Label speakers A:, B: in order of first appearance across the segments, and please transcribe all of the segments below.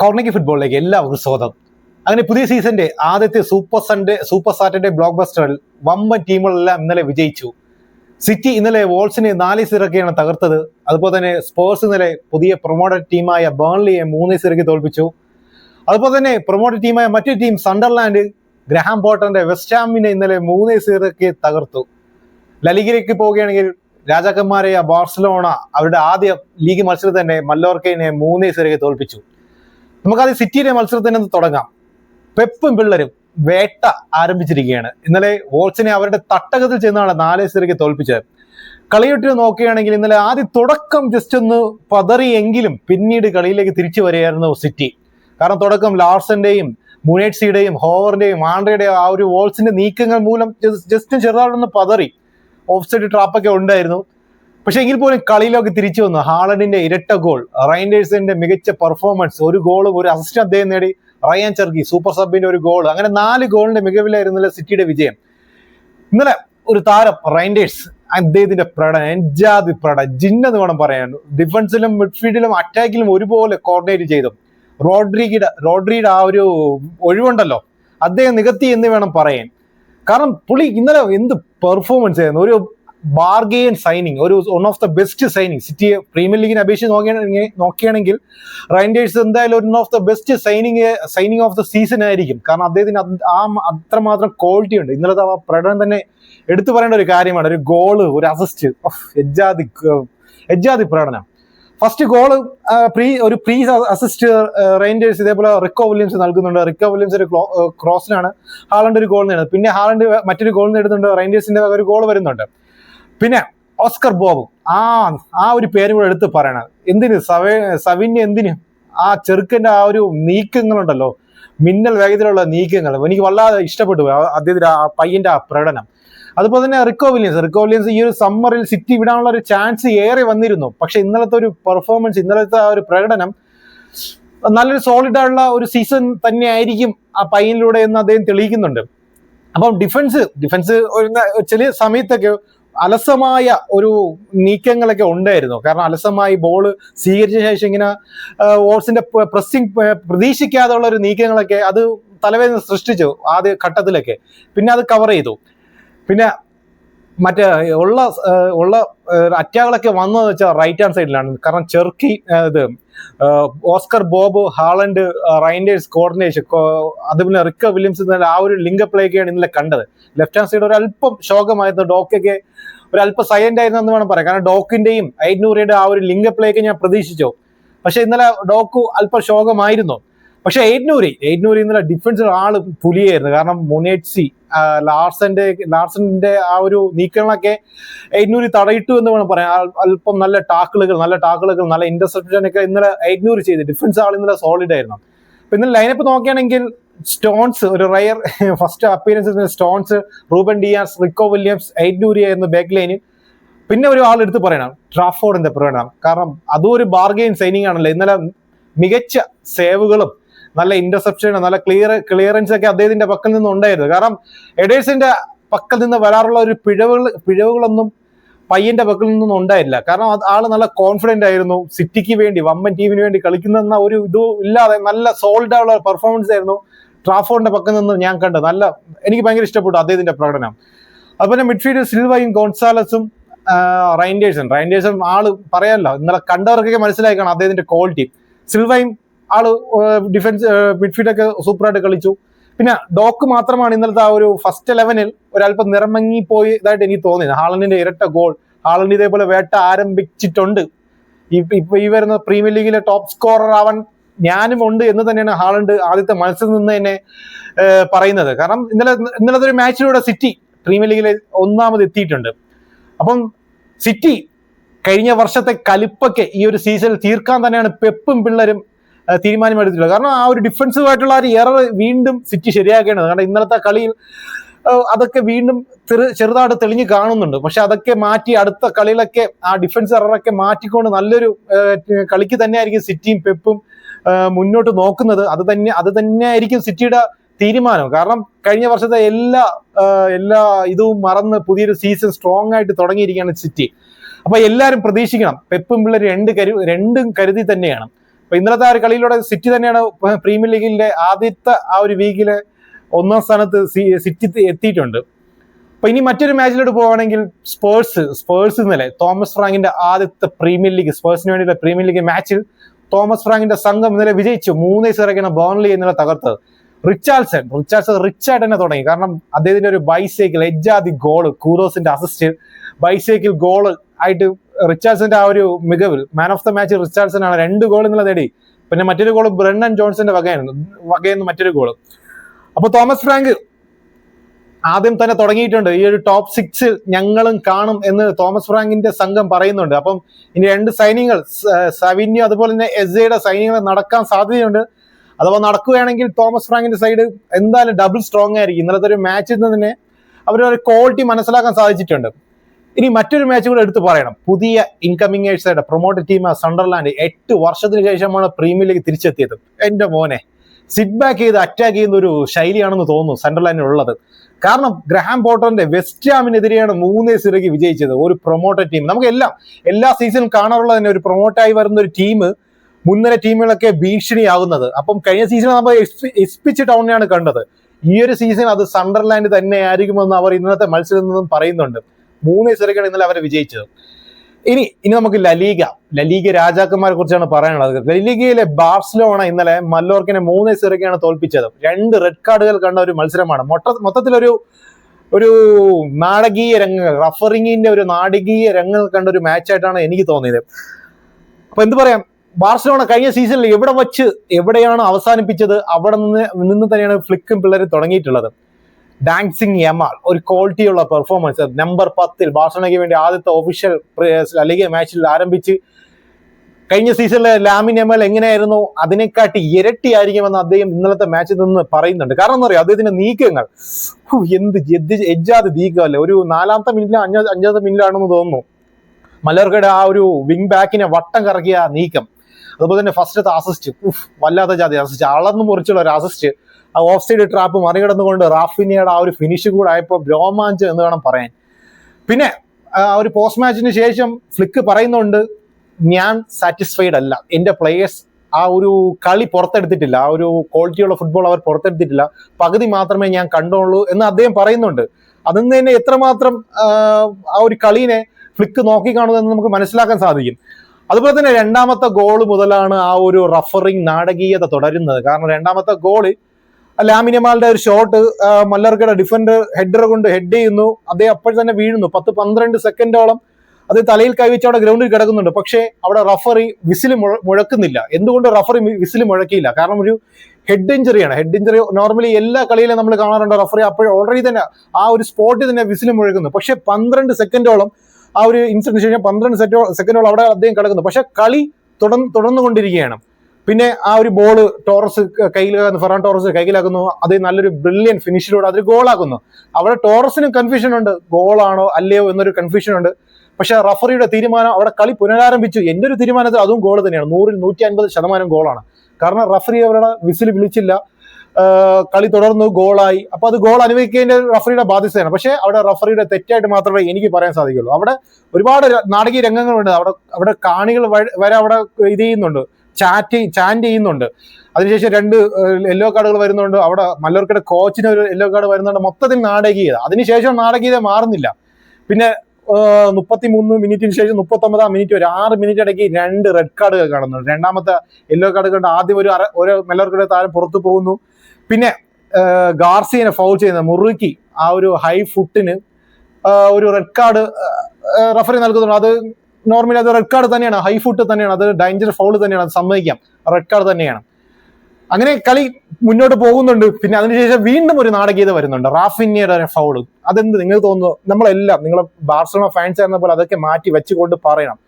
A: കോർണിക്ക് ഫുട്ബോളിലേക്ക് എല്ലാവർക്കും സ്വാഗതം. അങ്ങനെ പുതിയ സീസന്റെ ആദ്യത്തെ super Sunday super Saturday block ബസ്റ്ററിൽ വമ്പൻ ടീമുകളെല്ലാം ഇന്നലെ വിജയിച്ചു. സിറ്റി ഇന്നലെ വോൾസിനെ നാല് സിറക്കെയാണ് തകർത്തത്. അതുപോലെ തന്നെ സ്പോർട്സ് ഇന്നലെ പുതിയ പ്രൊമോട്ടഡ് ടീമായ ബേൺലിയെ മൂന്ന് സിറക്കി തോൽപ്പിച്ചു. അതുപോലെ തന്നെ പ്രൊമോട്ടഡ് ടീമായ മറ്റൊരു ടീം സണ്ടർലാൻഡ് ഗ്രഹാം പോട്ടറിന്റെ വെസ്റ്റാമിനെ ഇന്നലെ മൂന്ന് സിറക്കി തകർത്തു. ലലിഗിലേക്ക് പോവുകയാണെങ്കിൽ രാജാക്കന്മാരായ ബാർസലോണ അവരുടെ ആദ്യ ലീഗ് മത്സരം തന്നെ മല്ലോർക്കയിനെ മൂന്നേ സിറക്കി തോൽപ്പിച്ചു. നമുക്കാദ്യം സിറ്റിയിലെ മത്സരത്തിൽ നിന്ന് തുടങ്ങാം. പെപ്പും പിള്ളരും വേട്ട ആരംഭിച്ചിരിക്കുകയാണ്. ഇന്നലെ വോൾസിനെ അവരുടെ തട്ടകത്തിൽ ചെന്നാണ് നാലേ സിറിക്ക് തോൽപ്പിച്ചത്. കളിയൊട്ടിന് നോക്കുകയാണെങ്കിൽ ഇന്നലെ ആദ്യ തുടക്കം ജസ്റ്റ് ഒന്ന് പതറിയെങ്കിലും പിന്നീട് കളിയിലേക്ക് തിരിച്ചു വരികയായിരുന്നു സിറ്റി കാരണം തുടക്കം ലാർസന്റെയും മുനേറ്റ്സിയുടെയും ഹോവറിന്റെയും ആൻഡ്രയുടെയും ആ ഒരു വോൾസിന്റെ നീക്കങ്ങൾ മൂലം ജസ്റ്റ് ചെറുതായിട്ടൊന്ന് പതറി. ഓഫ് സൈഡ് ട്രാപ്പൊക്കെ ഉണ്ടായിരുന്നു. പക്ഷെ എങ്കിൽ പോലും കളിയിലൊക്കെ തിരിച്ചു വന്നു. ഹാളഡിന്റെ ഇരട്ട ഗോൾ. റൈൻഡേഴ്സിന്റെ മികച്ച പെർഫോമൻസ് ഒരു ഗോളും ഒരു അസിസ്റ്റ് അദ്ദേഹം നേടി. റയാൻ ചെർഗി സൂപ്പർ സബിന്റെ ഒരു ഗോൾ. അങ്ങനെ നാല് ഗോളിന്റെ മികവിലായിരുന്നില്ല സിറ്റിയുടെ വിജയം. ഇന്നലെ ഒരു താരം റൈൻഡേഴ്സ് അദ്ദേഹത്തിന്റെ പ്രകടനം എൻജാതി പ്രകടനം ജിന്നെന്ന് വേണം പറയാൻ. ഡിഫൻസിലും മിഡ്ഫീൽഡിലും അറ്റാക്കിലും ഒരുപോലെ കോർഡിനേറ്റ് ചെയ്തു. റോഡ്രിഗിയുടെ റോഡ്രിയുടെ ആ ഒരു ഒഴിവുണ്ടല്ലോ. അദ്ദേഹം നികത്തി എന്ന് വേണം പറയാൻ. കാരണം പുള്ളി ഇന്നലെ എന്ത് പെർഫോമൻസ് ആയിരുന്നു. ഒരു ബാർഗെയിൻ സൈനിങ് ഒരു one of the best signing. സിറ്റിയെ പ്രീമിയർ ലീഗിനെ അപേക്ഷിച്ച് നോക്കുകയാണെങ്കിൽ നോക്കിയാണെങ്കിൽ റൈൻഡേഴ്സ് എന്തായാലും one of the best signing signing of the season ആയിരിക്കും. കാരണം അദ്ദേഹത്തിന് ആ അത്രമാത്രം ക്വാളിറ്റി ഉണ്ട്. ഇന്നലത്തെ ആ പ്രകടനം തന്നെ എടുത്തു പറയേണ്ട ഒരു കാര്യമാണ്. ഒരു ഗോൾ ഒരു അസിസ്റ്റ് എജ്ജാതി എജ്ജാതി പ്രകടനം. ഫസ്റ്റ് ഗോൾ പ്രീ ഒരു പ്രീ അസിസ്റ്റ് റൈൻഡേഴ്സ് ഇതേപോലെ റിക്കോ വില്യംസ് നൽകുന്നുണ്ട്. റിക്കോ വില്യംസ് ഒരു ക്രോസിനാണ്. ഹാളണ്ട് ഒരു ഗോൾ നേടുന്നത് പിന്നെ ഹാളണ്ട് മറ്റൊരു ഗോൾ നേടുന്നുണ്ട്. റൈൻഡേഴ്സിന്റെ ഒരു ഗോൾ വരുന്നുണ്ട്. പിന്നെ ഓസ്കർ ബോബ്. ആ ആ ഒരു പേരും കൂടെ എടുത്ത് പറയണം. എന്തിന്? സവേ സവിന് എന്തിന്? ആ ചെറുക്കന്റെ ആ ഒരു നീക്കങ്ങളുണ്ടല്ലോ. മിന്നൽ വേഗത്തിലുള്ള നീക്കങ്ങൾ. എനിക്ക് വല്ലാതെ ഇഷ്ടപ്പെട്ടു അദ്ദേഹത്തിന്റെ ആ പയ്യന്റെ ആ പ്രകടനം. അതുപോലെ തന്നെ റിക്കോ വില്യൻസ് റിക്കോ വില്യൻസ് ഈ ഒരു സമ്മറിൽ സിറ്റി വിടാനുള്ള ഒരു ചാൻസ് ഏറെ വന്നിരുന്നു. പക്ഷെ ഇന്നലത്തെ ഒരു പെർഫോമൻസ് ഇന്നലത്തെ ആ ഒരു പ്രകടനം നല്ലൊരു സോളിഡ് ആയിട്ടുള്ള ഒരു സീസൺ തന്നെ ആയിരിക്കും ആ പയ്യനിലൂടെ എന്ന് അദ്ദേഹം തെളിയിക്കുന്നുണ്ട്. അപ്പം ഡിഫൻസ് ഡിഫൻസ് ഒരു ചില സമയത്തൊക്കെ അലസമായ ഒരു നീക്കങ്ങളൊക്കെ ഉണ്ടായിരുന്നു. കാരണം അലസമായി ബോൾ സ്വീകരിച്ച ശേഷം ഇങ്ങനെ ഓട്സിന്റെ പ്രസ്സിംഗ് പ്രതീക്ഷിക്കാതെയുള്ള ഒരു നീക്കങ്ങളൊക്കെ അത് തലവേദന സൃഷ്ടിച്ചു ആദ്യ ഘട്ടത്തിലൊക്കെ. പിന്നെ അത് കവർ ചെയ്തു. പിന്നെ മറ്റേ ഉള്ള ഉള്ള അറ്റാകളൊക്കെ വന്നതെന്ന് വെച്ചാൽ റൈറ്റ് ഹാൻഡ് സൈഡിലാണ് കാരണം ചെർക്കി ഇത് Oscar Bobb Haaland Reijnders coordination അതുപോലെ റിക്ക വില്യംസ് എന്നാൽ ആ ഒരു ലിംഗ പ്ലേക്കാണ് ഇന്നലെ കണ്ടത്. ലെഫ്റ്റ് ഹാൻഡ് സൈഡ് ഒരു അല്പം ശോകമായിരുന്നു. ഡോക്കൊക്കെ ഒരു അല്പം സൈലന്റ് ആയിരുന്നു എന്ന് വേണം പറയാം കാരണം ഡോക്കിന്റെയും ഐറ്റ്നൂറിയുടെ ആ ഒരു ലിംഗ പ്ലേക്ക് ഞാൻ പ്രതീക്ഷിച്ചു. പക്ഷെ ഇന്നലെ ഡോക്കു അല്പം ശോകമായിരുന്നു. പക്ഷെ എയ്റ്റ്നൂരി എയ്റ്റ്നൂരി ഇന്നലെ ഡിഫൻസിൽ ആൾ പുലിയായിരുന്നു. കാരണം മുനേറ്റ്സി ലാർസന്റെ ലാർസന്റെ ആ ഒരു നീക്കങ്ങളൊക്കെ എഴുന്നൂറ് തടയിട്ടു എന്ന് വേണം പറയാം അല്പം നല്ല ടാക്കിളുകൾ നല്ല ടാക്കിളുകൾ നല്ല ഇന്റർസെപ്ഷൻ ഒക്കെ ഇന്നലെ എയ്റ്റ്നൂരി ചെയ്ത്. ഡിഫൻസ് ആൾ ഇന്നലെ സോളിഡ് ആയിരുന്നു. അപ്പൊ ഇന്നലെ ലൈനപ്പ് നോക്കുകയാണെങ്കിൽ സ്റ്റോൺസ് ഒരു rare first appearance Stones Ruben Dias Rico Williams Ait-Nouri ആയിരുന്നു ബാക്ക് ലൈനിൽ പിന്നെ ഒരു ആൾ എടുത്ത് പറയണം ട്രാഫോർഡിന്റെ പ്രകടനം. കാരണം അതും ഒരു ബാർഗെയിൻ സൈനിങ് ആണല്ലോ. ഇന്നലെ മികച്ച സേവുകളും നല്ല ഇന്റർസെപ്ഷൻ നല്ല ക്ലിയർ ക്ലിയറൻസ് ഒക്കെ അദ്ദേഹത്തിന്റെ പക്കൽ നിന്ന് ഉണ്ടായിരുന്നു കാരണം എഡേഴ്സിന്റെ പക്കൽ നിന്ന് വരാറുള്ള ഒരു പിഴവുകൾ പിഴവുകളൊന്നും പയ്യന്റെ പക്കൽ നിന്നൊന്നും ഉണ്ടായില്ല. കാരണം ആൾ നല്ല കോൺഫിഡന്റ് ആയിരുന്നു. സിറ്റിക്ക് വേണ്ടി വമ്പൻ ടീമിന് വേണ്ടി കളിക്കുന്ന ഒരു ഇതും ഇല്ലാതെ നല്ല സോൾഡ് ആയുള്ള പെർഫോമൻസ് ആയിരുന്നു ട്രാഫോറിന്റെ പക്കൽ നിന്ന് ഞാൻ കണ്ടത്. നല്ല എനിക്ക് ഭയങ്കര ഇഷ്ടപ്പെട്ടു അദ്ദേഹത്തിന്റെ പ്രകടനം. അതുപോലെ മിഡ്ഫീൽഡ് സിൽവയും ഗോൺസാലസും റൈൻഡേഴ്സും. റൈൻഡേഴ്സും ആൾ പറയാമല്ലോ ഇന്നലെ കണ്ടവർക്കൊക്കെ മനസ്സിലാക്കണം അദ്ദേഹത്തിന്റെ ക്വാളിറ്റി സിൽവയും ആൾ ഡിഫൻസ് മിഡ്ഫീൽഡ് ഒക്കെ സൂപ്പറായിട്ട് കളിച്ചു. പിന്നെ ഡോക്ക് മാത്രമാണ് ഇന്നലത്തെ ആ ഒരു ഫസ്റ്റ് ലെവനിൽ ഒരല്പം നിറമങ്ങി പോയി ഇതായിട്ട് എനിക്ക് തോന്നിയത്. ഹാളണ്ടിന്റെ ഇരട്ട ഗോൾ ഹാളണ്ട് ഇതേപോലെ വേട്ട ആരംഭിച്ചിട്ടുണ്ട്. ഇപ്പൊ ഈ വരുന്ന പ്രീമിയർ ലീഗിലെ ടോപ്പ് സ്കോറർ ആവാൻ ഞാനും ഉണ്ട് എന്ന് തന്നെയാണ് ഹാളണ്ട് ആദ്യത്തെ മത്സരത്തിൽ നിന്ന് തന്നെ പറയുന്നത്. കാരണം ഇന്നലെ ഇന്നലത്തെ ഒരു മാച്ചിലൂടെ സിറ്റി പ്രീമിയർ ലീഗിലെ ഒന്നാമത് എത്തിയിട്ടുണ്ട്. അപ്പം സിറ്റി കഴിഞ്ഞ വർഷത്തെ കലിപ്പൊക്കെ ഈ ഒരു സീസണിൽ തീർക്കാൻ തന്നെയാണ് പെപ്പും പിള്ളേരും തീരുമാനമെടുത്തിട്ടുള്ളത്. കാരണം ആ ഒരു ഡിഫൻസീവായിട്ടുള്ള ആ ഒരു എറർ വീണ്ടും സിറ്റി ശരിയാക്കേണ്ടത് കാരണം ഇന്നലത്തെ കളിയിൽ അതൊക്കെ വീണ്ടും ചെറു ചെറുതായിട്ട് തെളിഞ്ഞു കാണുന്നുണ്ട്. പക്ഷെ അതൊക്കെ മാറ്റി അടുത്ത കളിയിലൊക്കെ ആ ഡിഫൻസ് എററൊക്കെ മാറ്റിക്കൊണ്ട് നല്ലൊരു കളിക്ക് തന്നെയായിരിക്കും സിറ്റിയും പെപ്പും മുന്നോട്ട് നോക്കുന്നത്. അത് തന്നെ അത് തന്നെയായിരിക്കും സിറ്റിയുടെ തീരുമാനം. കാരണം കഴിഞ്ഞ വർഷത്തെ എല്ലാ എല്ലാ ഇതും മറന്ന് പുതിയൊരു സീസൺ സ്ട്രോങ് ആയിട്ട് തുടങ്ങിയിരിക്കുകയാണ് സിറ്റി. അപ്പൊ എല്ലാവരും പ്രതീക്ഷിക്കണം. പെപ്പും പിള്ളേർ രണ്ട് കരു രണ്ടും കരുതി തന്നെയാണ്. അപ്പൊ ഇന്നലത്തെ ആ ഒരു കളിയിലൂടെ സിറ്റി തന്നെയാണ് പ്രീമിയർ ലീഗിന്റെ ആദ്യത്തെ ആ ഒരു വീക്കിലെ ഒന്നാം സ്ഥാനത്ത് സിറ്റി എത്തിയിട്ടുണ്ട്. അപ്പൊ ഇനി മറ്റൊരു മാച്ചിലോട്ട് പോവുകയാണെങ്കിൽ സ്പേഴ്സ് സ്പേഴ്സ് ഇന്നലെ തോമസ് ഫ്രാങ്കിന്റെ ആദ്യത്തെ പ്രീമിയർ ലീഗ് സ്പേഴ്സിന് വേണ്ടിയുള്ള പ്രീമിയർ ലീഗ് മാച്ചിൽ തോമസ് ഫ്രാങ്കിന്റെ സംഘം ഇന്നലെ വിജയിച്ചു. മൂന്നേ സിറക്കാണ് ബോൺലി ഇന്നലെ തകർത്തത് റിച്ചാൾസൺ റിച്ചാൾസൺ റിച്ചാർഡ് തന്നെ തുടങ്ങി. കാരണം അദ്ദേഹത്തിന്റെ ഒരു ബൈസൈക്കിൾ എജ്ജാതി ഗോൾ കൂറോസിന്റെ അസിസ്റ്റ് ബൈസൈക്കിൾ ഗോൾ ആയിട്ട് റിച്ചാർഡ്സന്റെ ആ ഒരു മികവിൽ man of the match Richardson ആണ് രണ്ട് ഗോൾ ഇന്നലെ നേടി. പിന്നെ മറ്റൊരു ഗോൾ ബ്രണ്ണൻ ജോൺസന്റെ വകയായിരുന്നു. വകയെന്ന് മറ്റൊരു ഗോൾ അപ്പൊ തോമസ് ഫ്രാങ്ക് ആദ്യം തന്നെ തുടങ്ങിയിട്ടുണ്ട്. ഈ ഒരു ടോപ്പ് സിക്സിൽ ഞങ്ങളും കാണും എന്ന് തോമസ് ഫ്രാങ്കിന്റെ സംഘം പറയുന്നുണ്ട്. അപ്പം ഇനി രണ്ട് സൈനിങ്ങൾ സവിന്യോ അതുപോലെ തന്നെ എസ് എയുടെ സൈനികങ്ങൾ നടക്കാൻ സാധ്യതയുണ്ട്. അഥവാ നടക്കുകയാണെങ്കിൽ തോമസ് ഫ്രാങ്കിന്റെ സൈഡ് എന്തായാലും ഡബിൾ സ്ട്രോങ് ആയിരിക്കും. ഇന്നലത്തെ ഒരു മാച്ചിൽ നിന്ന് തന്നെ അവരൊരു ക്വാളിറ്റി മനസ്സിലാക്കാൻ സാധിച്ചിട്ടുണ്ട്. ഇനി മറ്റൊരു മാച്ച് കൂടെ എടുത്തു പറയണം. പുതിയ ഇൻകമ്മിങ്ങേഴ്സായിട്ട് പ്രൊമോട്ടഡ് ടീം സണ്ടർലാൻഡ് എട്ട് വർഷത്തിന് ശേഷമാണ് പ്രീമിയർ ലീഗ് തിരിച്ചെത്തിയത്. എന്റെ മോനെ സിറ്റ് ബാക്ക് ചെയ്ത് അറ്റാക്ക് ചെയ്യുന്ന ഒരു ശൈലിയാണെന്ന് തോന്നുന്നു സണ്ടർലാൻഡിനുള്ളത് കാരണം ഗ്രഹാം പോട്ടറിന്റെ വെസ്റ്റ് ഹാമിനെതിരെയാണ് മൂന്നേ സിറയ്ക്ക് വിജയിച്ചത്. ഒരു പ്രൊമോട്ടഡ് ടീം നമുക്ക് എല്ലാം എല്ലാ സീസണും കാണാറുള്ള തന്നെ ഒരു പ്രൊമോട്ടായി വരുന്ന ഒരു ടീം മുൻനിര ടീമുകളൊക്കെ ഭീഷണിയാകുന്നത്. അപ്പം കഴിഞ്ഞ സീസൺ നമ്മൾ എസ്പിച്ച് ടൗണിനെയാണ് കണ്ടത്. ഈ ഒരു സീസൺ അത് സണ്ടർലാൻഡ് തന്നെ ആയിരിക്കുമെന്ന് അവർ ഇന്നത്തെ മത്സരത്തിൽ നിന്നും പറയുന്നുണ്ട്. മൂന്നേ സിറക്കാണ് ഇന്നലെ അവരെ വിജയിച്ചത്. ഇനി ഇനി നമുക്ക് ലലീഗ ലലീഗ രാജാക്കന്മാരെ കുറിച്ചാണ് പറയാനുള്ളത്. ലലീഗയിലെ ബാർസലോണ ഇന്നലെ മല്ലോർക്കിനെ മൂന്ന് സിറക്കാണ് തോൽപ്പിച്ചത്. രണ്ട് റെഡ് കാർഡുകൾ കണ്ട ഒരു മത്സരമാണ്. മൊട്ട മൊത്തത്തിലൊരു ഒരു നാടകീയ രംഗങ്ങൾ റഫറിങ്ങിന്റെ ഒരു നാടകീയ രംഗങ്ങൾ കണ്ട ഒരു മാച്ചായിട്ടാണ് എനിക്ക് തോന്നിയത്. അപ്പൊ എന്ത് പറയാം? ബാർസലോണ കഴിഞ്ഞ സീസണിൽ എവിടെ വച്ച് എവിടെയാണ് അവസാനിപ്പിച്ചത്? അവിടെ നിന്ന് നിന്ന് തന്നെയാണ് ഫ്ലിക്കും പിള്ളേർ തുടങ്ങിയിട്ടുള്ളത്. ഡാൻസിങ് യമാൾ ഒരു ക്വാളിറ്റിയുള്ള പെർഫോമൻസ് നമ്പർ പത്തിൽ ബാർസലോണയ്ക്ക് വേണ്ടി ആദ്യത്തെ ഒഫീഷ്യൽ അല്ലെങ്കിൽ മാച്ചിൽ ആരംഭിച്ച് കഴിഞ്ഞ സീസണിലെ ലാമിൻ എമൽ എങ്ങനെയായിരുന്നു? അതിനെക്കാട്ടി ഇരട്ടിയായിരിക്കുമെന്ന് അദ്ദേഹം ഇന്നലത്തെ മാച്ചിൽ നിന്ന് പറയുന്നുണ്ട്. കാരണം എന്താ പറയുക അദ്ദേഹത്തിന്റെ നീക്കങ്ങൾ. എന്ത് എജ്ജാതി നീക്കമല്ലേ ഒരു നാലാമത്തെ മിനിറ്റിലും അഞ്ചാ അഞ്ചാമത്തെ മിനിറ്റിലാണെന്ന് തോന്നുന്നു. മലർക്കയുടെ ആ ഒരു വിങ് ബാക്കിനെ വട്ടം കറക്കിയ നീക്കം. അതുപോലെ തന്നെ ഫസ്റ്റ് അസിസ്റ്റ് ഉഫ് വല്ലാത്ത ജാതി അസിസ്റ്റ് അളന്നു മുറിച്ചുള്ള ഒരു അസിസ്റ്റ് ആ ഓഫ് സൈഡ് ട്രാപ്പ് മറികടന്നുകൊണ്ട് റാഫിനിയുടെ ആ ഒരു ഫിനിഷ് കൂടെ ആയപ്പോൾ രോമാഞ്ചം എന്ന് വേണം പറയാൻ. പിന്നെ ആ ഒരു പോസ്റ്റ് മാച്ചിന് ശേഷം ഫ്ലിക്ക് പറയുന്നുണ്ട് ഞാൻ സാറ്റിസ്ഫൈഡ് അല്ല. എന്റെ പ്ലേയേഴ്സ് ആ ഒരു കളി പുറത്തെടുത്തിട്ടില്ല. ആ ഒരു ക്വാളിറ്റിയുള്ള ഫുട്ബോൾ അവർ പുറത്തെടുത്തിട്ടില്ല. പകുതി മാത്രമേ ഞാൻ കണ്ടുള്ളൂ എന്ന് അദ്ദേഹം പറയുന്നുണ്ട്. അതിൽ നിന്ന് തന്നെ എത്രമാത്രം ആ, ഒരു കളീനെ ഫ്ലിക്ക് നോക്കി എന്ന് നമുക്ക് മനസ്സിലാക്കാൻ സാധിക്കും. അതുപോലെ തന്നെ രണ്ടാമത്തെ ഗോൾ മുതലാണ് ആ ഒരു റഫറിങ് നാടകീയത തുടരുന്നത്. കാരണം രണ്ടാമത്തെ ഗോൾ ലാമിനിമാളുടെ ഒരു ഷോട്ട് മല്ലർക്കയുടെ ഡിഫൻഡർ ഹെഡർ കൊണ്ട് ഹെഡ് ചെയ്യുന്നു. അദ്ദേഹം അപ്പോൾ തന്നെ വീഴുന്നു. പത്ത് പന്ത്രണ്ട് സെക്കൻഡോളം അത് തലയിൽ കൈവച്ച് അവിടെ ഗ്രൗണ്ടിൽ കിടക്കുന്നുണ്ട്. പക്ഷേ അവിടെ റഫറി വിസിൽ മുഴക്കുന്നില്ല. എന്തുകൊണ്ട് റഫറി വിസിൽ മുഴക്കിയില്ല? കാരണം ഒരു ഹെഡ് ഇഞ്ചറിയാണ് ഹെഡ് ഇഞ്ചറി നോർമലി എല്ലാ കളിയിലും നമ്മൾ കാണാറുണ്ട് റഫറി അപ്പോൾ ഓൾറെഡി തന്നെ ആ ഒരു സ്പോട്ടിൽ തന്നെ വിസിൽ മുഴക്കുന്നു. പക്ഷേ പന്ത്രണ്ട് സെക്കൻഡോളം ആ ഒരു ഇൻസിഡന്റ് ശേഷം പന്ത്രണ്ട് സെറ്റോ സെക്കൻഡോളം അവിടെ അദ്ദേഹം കിടക്കുന്നു. പക്ഷെ കളി തുടർന്ന് തുടർന്നുകൊണ്ടിരിക്കുകയാണ്. പിന്നെ ആ ഒരു ബോൾ ടോറസ് കയ്യിലാക്കുന്നു ഫെറാൻ ടോറസ് കയ്യിലാക്കുന്നു. അത് നല്ലൊരു ബ്രില്യൻ ഫിനിഷിലൂടെ അതൊരു ഗോളാക്കുന്നു അവിടെ ടോറസിന് കൺഫ്യൂഷൻ ഉണ്ട്. ഗോളാണോ അല്ലയോ എന്നൊരു കൺഫ്യൂഷൻ ഉണ്ട്. പക്ഷെ റഫറിയുടെ തീരുമാനം അവിടെ കളി പുനരാരംഭിച്ചു. എന്റെ ഒരു തീരുമാനത്തിൽ അതും ഗോൾ തന്നെയാണ്. നൂറിൽ നൂറ്റി അൻപത് ശതമാനം ഗോളാണ് കാരണം റഫറി അവരുടെ വിസിൽ വിളിച്ചില്ല. കളി തുടർന്നു ഗോളായി. അപ്പൊ അത് ഗോൾ അനുഭവിക്കേണ്ട റഫറിയുടെ ബാധ്യതയാണ് പക്ഷേ അവിടെ റഫറിയുടെ തെറ്റായിട്ട് മാത്രമേ എനിക്ക് പറയാൻ സാധിക്കുള്ളൂ. അവിടെ ഒരുപാട് നാടകീയ രംഗങ്ങളുണ്ട്. അവിടെ അവിടെ കാണികൾ വരെ അവിടെ ഇത് ചെയ്യുന്നുണ്ട്. ചാറ്റ് ചാന്റ് ചെയ്യുന്നുണ്ട്. അതിനുശേഷം രണ്ട് യെല്ലോ കാർഡുകൾ വരുന്നുണ്ട്. അവിടെ മല്ലൂർക്കയുടെ കോച്ചിന് ഒരു യെല്ലോ കാർഡ് വരുന്നുണ്ട്. മൊത്തത്തിൽ നാടകീയത. അതിനുശേഷം നാടകീയത മാറുന്നില്ല. പിന്നെ മുപ്പത്തി മൂന്ന് മിനിറ്റിന് ശേഷം മുപ്പത്തി ഒമ്പതാം മിനിറ്റ് ഒരു ആറ് മിനിറ്റ് ഇടയ്ക്ക് രണ്ട് റെഡ് കാർഡുകൾ കാണുന്നുണ്ട്. രണ്ടാമത്തെ യെല്ലോ കാർഡ് കണ്ട് ആദ്യം ഒരു ഒരു മെല്ലർക്കയുടെ താരം പുറത്തു പോകുന്നു. പിന്നെ ഗാർസിയനെ ഫൗൾ ചെയ്യുന്ന മുറുക്കി ആ ഒരു ഹൈ ഫുട്ടിന് ഒരു റെഡ് കാർഡ് റഫറി നൽകുന്നുണ്ട്. അത് നോർമലി അത് റെഡ് കാർഡ് തന്നെയാണ്. ഹൈ ഫുട്ട് തന്നെയാണ്. അത് ഡേഞ്ചർ ഫൗൾ തന്നെയാണ്. അത് സമ്മതിക്കാം. റെഡ് കാർഡ് തന്നെയാണ്. അങ്ങനെ കളി മുന്നോട്ട് പോകുന്നുണ്ട്. പിന്നെ അതിനുശേഷം വീണ്ടും ഒരു നാടകീയത വരുന്നുണ്ട്. റാഫിന്യയുടെ ഫൗൾ അതെന്ത്? നിങ്ങൾ തോന്നുന്നു നമ്മളെല്ലാം നിങ്ങളെ ബാർസലോണ ഫാൻസ് ആയിരുന്ന പോലെ അതൊക്കെ മാറ്റി വെച്ചുകൊണ്ട് പറയണം.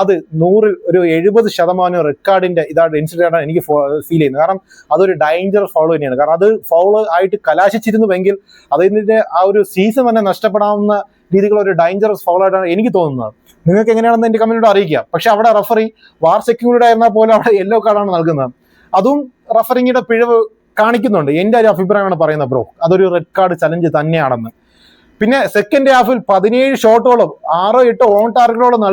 A: അത് നൂറിൽ ഒരു എഴുപത് ശതമാനം റെക്കോർഡിന്റെ ഇതായിട്ട് ഇൻസിഡന്റ് ആണ് എനിക്ക് ഫീൽ ചെയ്യുന്നത്. കാരണം അതൊരു ഡേഞ്ചർ ഫൗൾ തന്നെയാണ്. കാരണം അത് ഫൗൾ ആയിട്ട് കലാശിച്ചിരുന്നുവെങ്കിൽ അതിന്റെ ആ ഒരു സീസൺ തന്നെ നഷ്ടപ്പെടാവുന്ന രീതിയിലുള്ള ഒരു ഡേഞ്ചറസ് ഫൗൾ ആയിട്ടാണ് എനിക്ക് തോന്നുന്നത്. നിങ്ങൾക്ക് എങ്ങനെയാണെന്ന് എന്റെ കമന്റിലൂടെ അറിയിക്കാം. പക്ഷെ അവിടെ റഫറി വാർ സെക്യൂരിറ്റി ആയിരുന്നാൽ പോലും അവിടെ യെല്ലോ കാർഡാണ് നൽകുന്നത്. അതും റഫറിങ്ങിയുടെ പിഴവ് കാണിക്കുന്നുണ്ട്. എന്റെ ഒരു അഭിപ്രായമാണ് പറയുന്നത് ബ്രോ അതൊരു റെഡ് കാർഡ് ചലഞ്ച് തന്നെയാണെന്ന്. പിന്നെ സെക്കൻഡ് ഹാഫിൽ പതിനേഴ് ഷോട്ടോളം ആറോ എട്ടോ ഓൺ ടാർഗറ്റോളം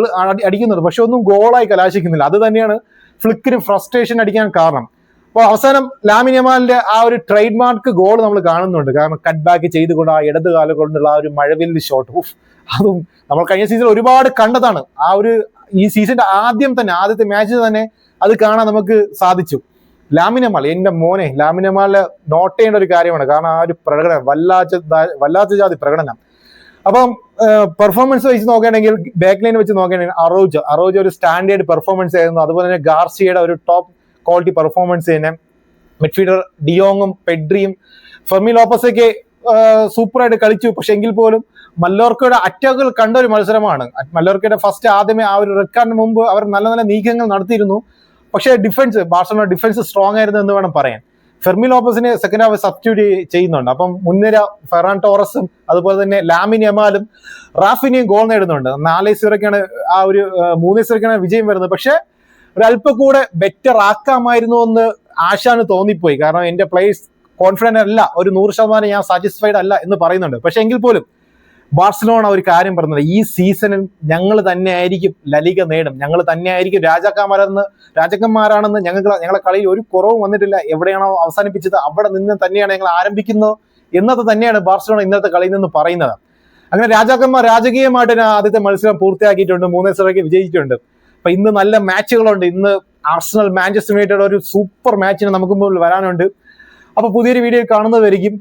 A: അടിക്കുന്നുണ്ട് പക്ഷെ ഒന്നും ഗോളായി കലാശിക്കുന്നില്ല. അത് തന്നെയാണ് ഫ്ലിക്കിന് ഫ്രസ്ട്രേഷൻ അടിക്കാൻ കാരണം. അപ്പോൾ അവസാനം ലാമിനിയമാലിന്റെ ആ ഒരു ട്രേഡ് മാർക്ക് ഗോൾ നമ്മൾ കാണുന്നുണ്ട്. കാരണം കട്ട് ബാക്ക് ചെയ്തുകൊണ്ട് ആ ഇടത് കാലം കൊണ്ടുള്ള ആ ഒരു മഴവില്ല് ഷോട്ട് ഉഫ് അതും നമ്മൾ കഴിഞ്ഞ സീസൺ ഒരുപാട് കണ്ടതാണ്. ആ ഒരു ഈ സീസണിന്റെ ആദ്യം തന്നെ ആദ്യത്തെ മാച്ചിൽ തന്നെ അത് കാണാൻ നമുക്ക് സാധിച്ചു. ലാമിനമാൽ എന്റെ മോനെ ലാമിനമാൽ നോട്ട് ചെയ്യേണ്ട ഒരു കാര്യമാണ്. കാരണം ആ ഒരു പ്രകടനം വല്ലാത്ത വല്ലാത്ത ജാതി പ്രകടനം. അപ്പം പെർഫോമൻസ് വെച്ച് നോക്കുകയാണെങ്കിൽ ബാക്ക് ലൈൻ വെച്ച് നോക്കുകയാണെങ്കിൽ അറോജ് അറോജ് ഒരു സ്റ്റാൻഡേർഡ് പെർഫോമൻസ് ആയിരുന്നു. അതുപോലെ തന്നെ ഗാർസിയുടെ ഒരു ടോപ്പ് ക്വാളിറ്റി പെർഫോമൻസ് തന്നെ. മിഡ്ഫീൽഡർ ഡിയോങ്ങും പെഡ്രിയും ഫെർമി ലോപ്പസൊക്കെ സൂപ്പറായിട്ട് കളിച്ചു. പക്ഷെ എങ്കിൽ പോലും മല്ലോർക്കയുടെ അറ്റാക്കുകൾ കണ്ട ഒരു മത്സരമാണ്. മല്ലോർക്കയുടെ ഫസ്റ്റ് ആദ്യമേ ആ ഒരു റെക്കോർഡിന് മുമ്പ് അവർ നല്ല നല്ല നീക്കങ്ങൾ നടത്തിയിരുന്നു. പക്ഷേ ഡിഫൻസ് ബാർസലോണ ഡിഫൻസ് സ്ട്രോങ് ആയിരുന്നു എന്ന് വേണം പറയാൻ. ഫെർമി ലോപ്പസിനെ സെക്കൻഡ് ഹാഫ് സബ്സ്റ്റിറ്റ്യൂട്ട് ചെയ്യുന്നുണ്ട്. അപ്പം മുൻനിര ഫെറാൻ ടോറസും അതുപോലെ തന്നെ ലാമിൻ യമാലും റാഫിനെയും ഗോൾ നേടുന്നുണ്ട്. നാലേ സീറോക്കാണ് ആ ഒരു മൂന്നേ സീറോക്കാണ് വിജയം വരുന്നത്. പക്ഷേ ഒരു അല്പം കൂടെ ബെറ്റർ ആക്കാമായിരുന്നു എന്ന് ആശാന് തോന്നിപ്പോയി. കാരണം എന്റെ പ്ലേസ് കോൺഫിഡന്റ് അല്ല. ഒരു നൂറ് ശതമാനം ഞാൻ സാറ്റിസ്ഫൈഡ് അല്ല എന്ന് പറയുന്നുണ്ട്. പക്ഷെ എങ്കിൽ പോലും ബാർസലോണ ഒരു കാര്യം പറഞ്ഞത് ഈ സീസണിൽ ഞങ്ങൾ തന്നെ ആയിരിക്കും ലലിക നേടും. ഞങ്ങൾ തന്നെ ആയിരിക്കും രാജാക്കന്മാരെന്ന് രാജാക്കന്മാരാണെന്ന് ഞങ്ങൾക്ക് ഞങ്ങളെ കളിയിൽ ഒരു കുറവും വന്നിട്ടില്ല. എവിടെയാണോ അവസാനിപ്പിച്ചത് അവിടെ നിന്ന് തന്നെയാണ് ഞങ്ങൾ ആരംഭിക്കുന്നത് എന്നത് തന്നെയാണ് ബാഴ്സലോണ ഇന്നത്തെ കളിയിൽ നിന്ന് പറയുന്നത്. അങ്ങനെ രാജാക്കന്മാർ രാജകീയമായിട്ട് ആദ്യത്തെ മത്സരം പൂർത്തിയാക്കിയിട്ടുണ്ട് മൂന്നേ സീറോയ്ക്ക് വിജയിച്ചിട്ടുണ്ട്. അപ്പൊ ഇന്ന് നല്ല മാച്ചുകളുണ്ട്. ഇന്ന് ആർസണൽ മാഞ്ചസ്റ്റർ യുണൈറ്റഡ് ഒരു സൂപ്പർ മാച്ചിന് നമുക്ക് മുമ്പിൽ വരാനുണ്ട്. അപ്പൊ പുതിയൊരു വീഡിയോ കാണുന്നതായിരിക്കും